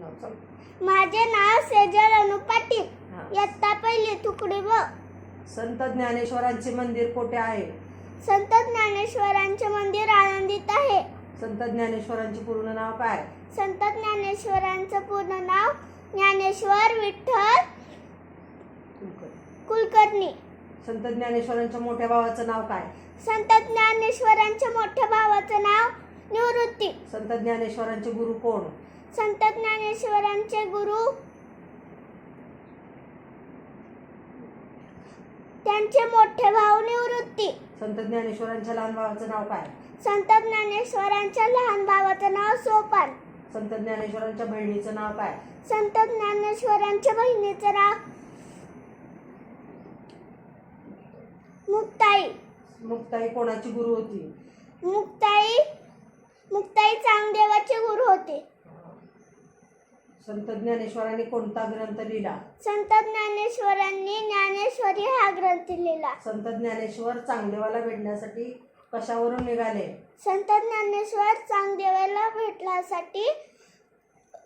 माझे नाव सेजल अनु पाटील. हा. इयत्ता पहिली तुकडी ब संत ज्ञानेश्वरांचे मंदिर कोठे आहे? संत ज्ञानेश्वरांचे मंदिर आनंदित आहे. संत ज्ञानेश्वरांचे पूर्ण नाव काय? संत ज्ञानेश्वरांचं पूर्ण नाव ज्ञानेश्वर विठ्ठल कुलकर्णी. संत ज्ञानेश्वरांच्या मोठ्या भावाचं नाव काय? संत ज्ञानेश्वरांच्या मोठ्या भावाचं नाव निवृत्ती. संत ज्ञानेश्वरांचे गुरु कोण? संत ज्ञानेश्वरांचे गुरु. त्यांचे मोठे भाऊ निवृत्ती. संत ज्ञानेश्वरांच्या लहान भावाचं नाव काय? संत ज्ञानेश्वरांच्या लहान भावाचं नाव सोपान. संत ज्ञानेश्वरांच्या बहिणीचं नाव काय? संत ज्ञानेश्वरांच्या बहिणीचं नाव मुक्ताई. मुक्ताई कोणाची गुरु होती? मुक्ताई मुक्ताई चांगदेवाचे गुरु होते. संत ज्ञानेश्वरांनी कोणता ग्रंथ लिहिला? संत ज्ञानेश्वरांनी ज्ञानेश्वरी हा ग्रंथ लिहिला. संत ज्ञानेश्वर चांगदेवाला भेटण्यासाठी कशावरून निघाले? संत ज्ञानेश्वर चांगदेवाला भेटण्यासाठी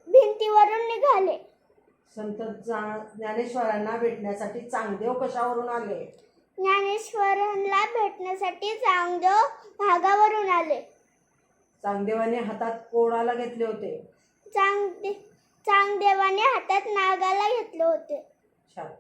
भिंतीवरून निघाले. संत ज्ञानेश्वरांना भेटण्यासाठी चांगदेव कशावरून आले? ज्ञानेश्वरांना भेटण्यासाठी चांगदेव भागावरून आले. चांगदेवाने हातात कोणाला घेतले होते. चांगदे देवाने हातात नागाला घेतले होते. छान